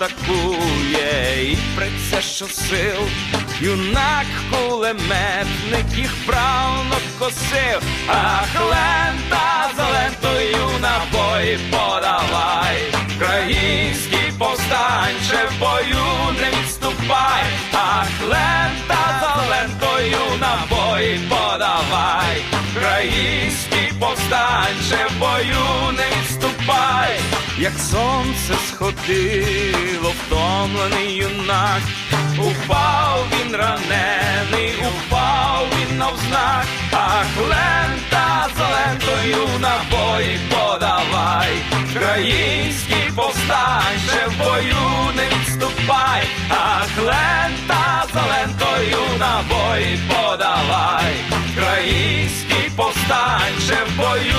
атакує і що сил, юнак кулеметник їх правно косив, ах, лента за лентою набої подавай, Український повстанче в бою не відступай, ах, лента за лентою набої подавай, Український повстанче в бою не відступай, як сонце сходило, втомлений юнак, упав він ранений, упав він навзнак, ах, лента за лентою набої подавай, Український повстанче в бою не відступай, ах, лента за лентою набої подавай, Український повстанче в бою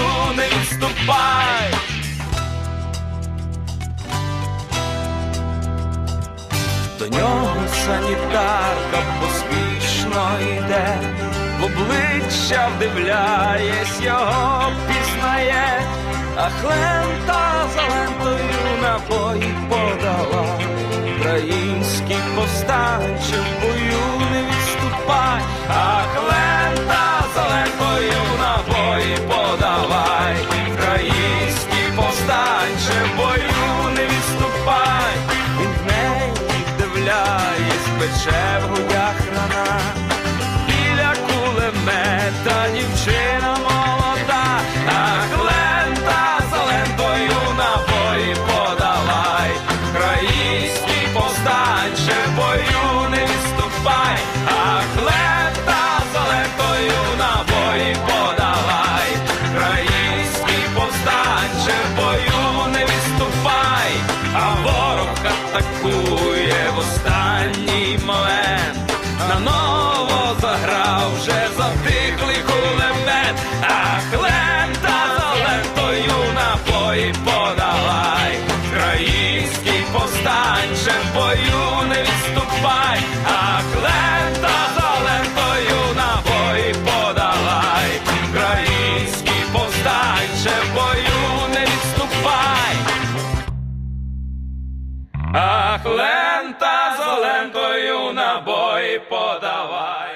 До нього санітарка поспішно йде, в обличчя вдивляєсь, його пізнає, а лента вдивляєсь, спече в грудях рана, біля кулемета дівчина не відступай, а клента за лентою набої подавай, Український повстанче в бою не відступай. а клента за лентою набої подавай.